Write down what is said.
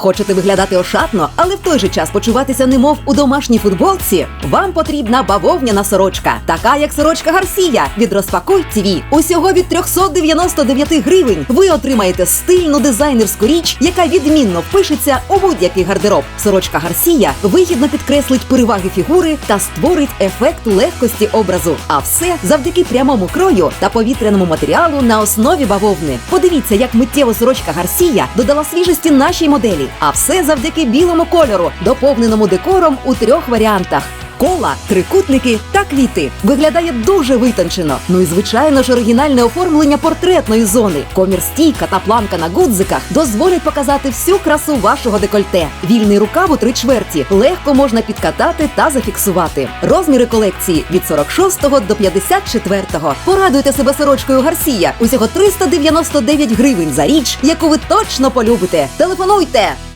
Хочете виглядати ошатно, але в той же час почуватися немов у домашній футболці? Вам потрібна бавовняна сорочка, така як сорочка Гарсія від Розпакуй ТВ. Усього від 399 гривень ви отримаєте стильну дизайнерську річ, яка відмінно впишеться у будь-який гардероб. Сорочка Гарсія вигідно підкреслить переваги фігури та створить ефект легкості образу. А все завдяки прямому крою та повітряному матеріалу на основі бавовни. Подивіться, як миттєво сорочка Гарсія додала свіжості нашій моделі. А все завдяки білому кольору, доповненому декором у трьох варіантах. Кола, трикутники та квіти виглядає дуже витончено. Ну і звичайно ж оригінальне оформлення портретної зони. Комір стійка та планка на гудзиках дозволять показати всю красу вашого декольте. Вільний рукав у три чверті легко можна підкатати та зафіксувати. Розміри колекції від 46 до 54. Порадуйте себе сорочкою Гарсія. Усього 399 гривень за річ, яку ви точно полюбите. Телефонуйте!